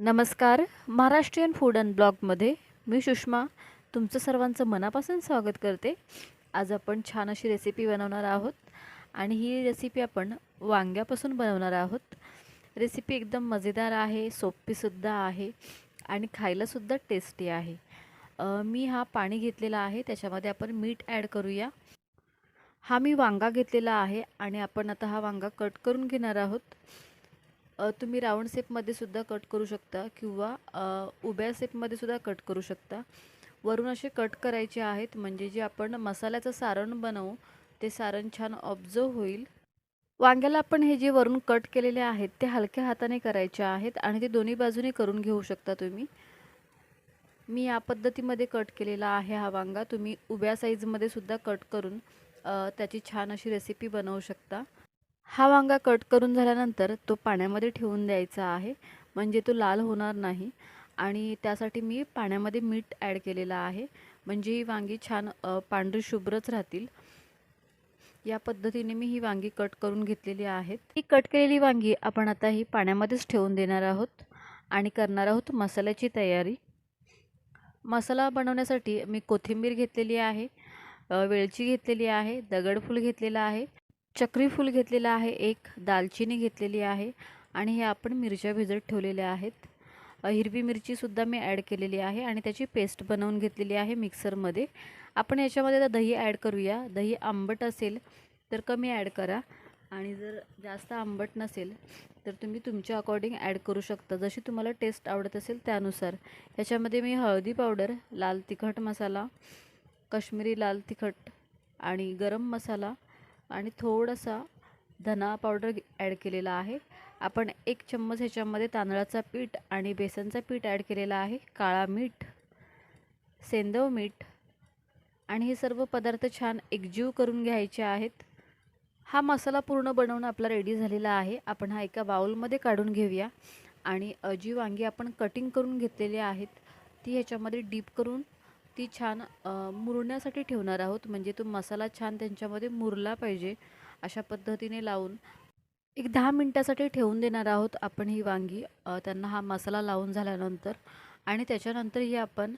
नमस्कार. Maharashtrian food and ब्लॉगमध्ये मी सुषमा तुमचं सर्वांचं मनापासून स्वागत करते. आज आपण छान अशी रेसिपी बनवणार आहोत आणि ही रेसिपी आपण वांग्यापासून बनवणार आहोत. रेसिपी एकदम मजेदार आहे सोपीसुद्धा आहे आणि खायलासुद्धा टेस्टी आहे. मी हा पाणी घेतलेला आहे त्याच्यामध्ये आपण मीठ ॲड करूया. हा मी वांगा घेतलेला आहे आणि आपण आता हा वांगा कट करून घेणार आहोत. तुम्ही राऊंड शेपमध्ये सुद्धा कट करू शकता किंवा उभ्या शेपमध्ये सुद्धा कट करू शकता. वरून असे कट करायचे आहेत म्हणजे जे आपण मसाल्याचं सारण बनवू ते सारण छान ऑब्झर्व होईल. वांग्याला आपण हे जे वरून कट केलेले आहेत ते हलक्या हाताने करायचे आहेत आणि ते दोन्ही बाजूने करून घेऊ शकता तुम्ही. मी या पद्धतीमध्ये कट केलेला आहे हा वांगा तुम्ही उभ्या साईजमध्ये सुद्धा कट करून त्याची छान अशी रेसिपी बनवू शकता. हा वांगा कट करून झाल्यानंतर तो पाण्यामध्ये ठेवून द्यायचा आहे. म्हणजे तो लाल होणार नाही. आणि त्यासाठी मी पाण्यामध्ये मीठ ॲड केलेलं आहे. म्हणजे ही वांगी छान पांढरी शुभ्रच राहतील. या पद्धतीने मी ही वांगी कट करून घेतलेली आहेत. ही कट केलेली वांगी आपण आता ही पाण्यामध्येच ठेवून देणार आहोत आणि करणार आहोत मसाल्याची तयारी. मसाला बनवण्यासाठी मी कोथिंबीर घेतलेली आहे वेळची वेलची घेतलेली आहे दगडफूल घेतलेलं आहे चक्रीफूल घेतलेलं आहे एक दालचिनी घेतलेली आहे आणि हे आपण मिरच्या भिजत ठेवलेल्या आहेत. हिरवी मिरचीसुद्धा मी ॲड केलेली आहे आणि त्याची पेस्ट बनवून घेतलेली आहे मिक्सरमध्ये. आपण याच्यामध्ये आता दही ॲड करूया. दही आंबट असेल तर कमी ॲड करा आणि जर जास्त आंबट नसेल तर तुम्ही तुमच्या अकॉर्डिंग ॲड करू शकता. जशी तुम्हाला टेस्ट आवडत असेल त्यानुसार. याच्यामध्ये मी हळदी पावडर लाल तिखट मसाला कश्मीरी लाल तिखट आणि गरम मसाला आणि थोडासा धना पावडर ॲड केलेला आहे. आपण एक चम्मच ह्याच्यामध्ये तांदळाचा पीठ आणि बेसनचा पीठ ॲड केलेला आहे. काळा मीठ सेंदव मीठ आणि हे सर्व पदार्थ छान एकजीव करून घ्यायचे आहेत. हा मसाला पूर्ण बनवणं आपला रेडी झालेला आहे. आपण हा एका बाउलमध्ये काढून घेऊया आणि जी वांगी आपण कटिंग करून घेतलेली आहेत ती ह्याच्यामध्ये डीप करून ती छान मुरण्यासाठी ठेवणार आहोत. म्हणजे तो मसाला छान त्यांच्यामध्ये मुरला पाहिजे अशा पद्धतीने लावून. एक दहा मिनटासाठी ठेवून देणार आहोत आपण ही वांगी. त्यांना हा मसाला लावून झाल्यानंतर आणि त्याच्यानंतर ही आपण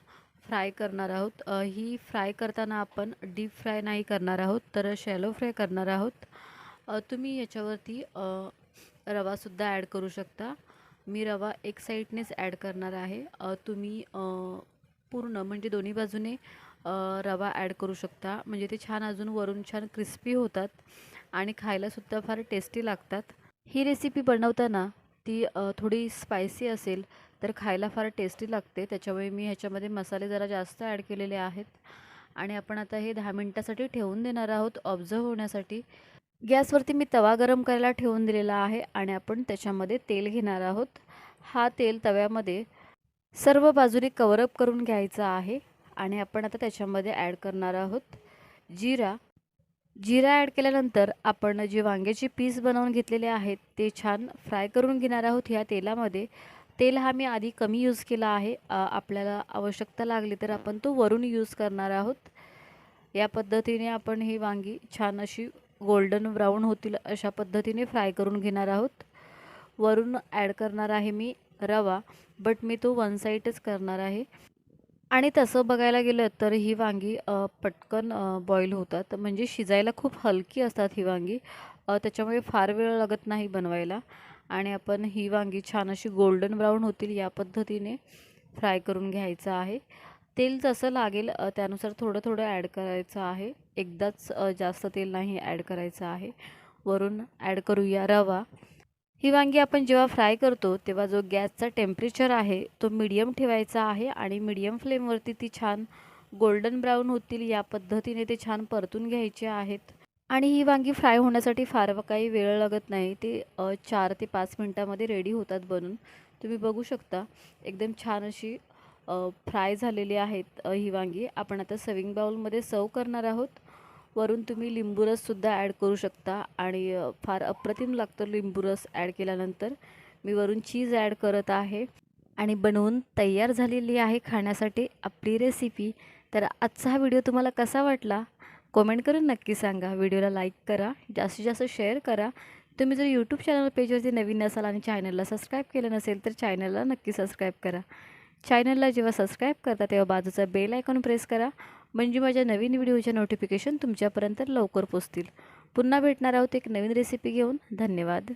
फ्राय करणार आहोत. ही फ्राय करताना आपण डीप फ्राय नाही करणार आहोत तर शॅलो फ्राय करणार आहोत. तुम्ही याच्यावरती रवासुद्धा ॲड करू शकता. मी रवा एक साईडनेच ॲड करणार आहे. तुम्ही पूर्ण म्हणजे दोन्ही बाजूने रवा ॲड करू शकता. म्हणजे ते छान अजून वरून छान क्रिस्पी होतात आणि खायलासुद्धा फार टेस्टी लागतात. ही रेसिपी बनवताना ती थोडी स्पायसी असेल तर खायला फार टेस्टी लागते. त्याच्यामुळे मी ह्याच्यामध्ये मसाले जरा जास्त ॲड केलेले आहेत. आणि आपण आता हे दहा मिनटासाठी ठेवून देणार आहोत ऑब्झर्व होण्यासाठी. गॅसवरती मी तवा गरम करायला ठेवून दिलेला आहे आणि आपण त्याच्यामध्ये तेल घेणार आहोत. हा तेल तव्यामध्ये सर्व बाजूने कवरअप करून घ्यायचा आहे. आणि आपण आता त्याच्यामध्ये ॲड करणार आहोत. जिरा. जिरा ॲड केल्यानंतर आपण जे वांग्याचे पीस बनवून घेतलेले आहेत ते छान फ्राय करून घेणार आहोत ह्या तेलामध्ये. तेल हा मी आधी कमी यूज केला आहे. आपल्याला आवश्यकता लागली तर आपण तो वरून यूज करणार आहोत. या पद्धतीने आपण ही वांगी छान अशी गोल्डन ब्राऊन होतील अशा पद्धतीने फ्राय करून घेणार आहोत. वरून ॲड करणार आहे मी. रवा बट मी तो वन साईडच करणार आहे. आणि तसं बघायला गेलं तर ही वांगी पटकन बॉईल होतात. म्हणजे शिजायला खूप हलकी असतात ही वांगी. त्याच्यामुळे फार वेळ लागत नाही बनवायला. आणि आपण ही वांगी छान अशी गोल्डन ब्राऊन होतील या पद्धतीने फ्राय करून घ्यायचं आहे. तेल जसं लागेल त्यानुसार थोडं थोडं ॲड करायचं आहे. एकदाच जास्त तेल नाही ॲड करायचं आहे. वरून ॲड करूया रवा. ही वांगी आपण जेव्हा फ्राय करतो तेव्हा जो गॅसचा टेम्परेचर आहे तो मीडियम ठेवायचा आहे आणि मीडियम फ्लेमवरती ती छान गोल्डन ब्राऊन होतील या पद्धतीने ते छान परतून घ्यायचे आहेत. आणि ही वांगी फ्राय होण्यासाठी फार काही वेळ लागत नाही. ते चार ते पाच मिनटामध्ये रेडी होतात बनून. तुम्ही बघू शकता एकदम छान अशी फ्राय झालेली आहेत ही वांगी. आपण आता सविंग बाउलमध्ये सर्व करणार आहोत. वरून तुम्ही लिंबू रससुद्धा ॲड करू शकता. आणि फार अप्रतिम लागतं लिंबू रस ॲड केल्यानंतर. मी वरून चीज ॲड करत आहे. आणि बनवून तयार झालेली आहे खाण्यासाठी आपली रेसिपी तर आजचा हा व्हिडिओ तुम्हाला कसा वाटला? कमेंट करून नक्की सांगा. व्हिडिओला लाईक करा. जास्तीत जास्त शेअर करा. तुम्ही जर यूट्यूब चॅनल पेजवरती नवीन असाल आणि चॅनलला सबस्क्राईब केलं नसेल तर चॅनलला नक्की सबस्क्राईब करा. चॅनलला जेव्हा सबस्क्राईब करता तेव्हा बाजूचा बेल आयकॉन प्रेस करा. म्हणजे माझ्या नवीन व्हिडिओच्या नोटिफिकेशन तुमच्यापर्यंत लवकर पोचतील. पुन्हा भेटणार आहोत एक नवीन रेसिपी घेऊन. धन्यवाद.